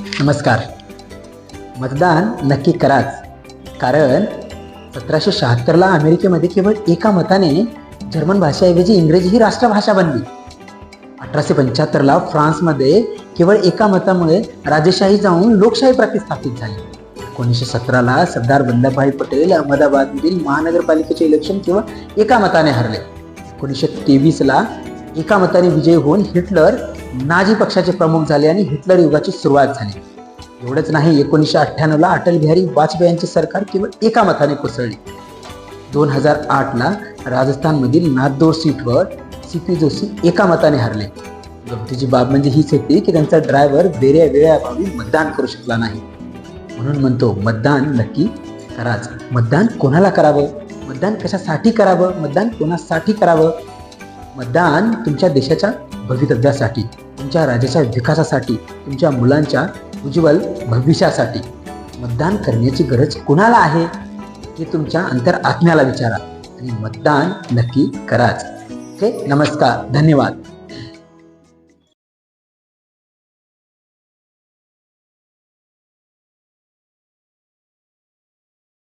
नमस्कार. मतदान नक्की कराच. कारण सतराशे शहात्तरला अमेरिकेमध्ये केवळ एका मताने जर्मन भाषेऐवजी इंग्रजी ही राष्ट्रभाषा बनली. अठराशे पंच्याहत्तरला फ्रान्समध्ये केवळ एका मतामुळे राजेशाही जाऊन लोकशाही प्रतिस्थापित झाली. एकोणीसशे सतराला सरदार वल्लभभाई पटेल अहमदाबादमधील महानगरपालिकेचे इलेक्शन केवळ एका मताने हरले. एकोणीसशे तेवीसला एका मताने विजयी होऊन हिटलर नाझी पक्षाचे प्रमुख झाले आणि हिटलर युगाची सुरुवात झाली. एवढंच नाही एकोणीसशे अठ्ठ्याण्णवला अटल बिहारी वाजपेयी यांचे सरकार केवळ एका मताने कोसळले. दोन हजार आठला राजस्थानमधील नागदोर सीटवर सी पी जोशी एका मताने हरले. गमतीची बाब म्हणजे हीच होती की त्यांचा ड्रायव्हर वेगळ्या वेळाअभावी मतदान करू शकला नाही. म्हणून म्हणतो मतदान नक्की कराच. मतदान कोणाला करावं? मतदान कशासाठी करावं? मतदान कोणासाठी करावं? मतदान तुमच्या देशाच्या भवितव्यासाठी तुमच्या राज्याच्या विकासासाठी तुमच्या मुलांच्या उज्ज्वल भविष्यासाठी मतदान करण्याची गरज कुणाला आहे? हे तुमच्या अंतर आत्म्याला विचारा आणि मतदान नक्की कराच. ओके? नमस्कार. धन्यवाद.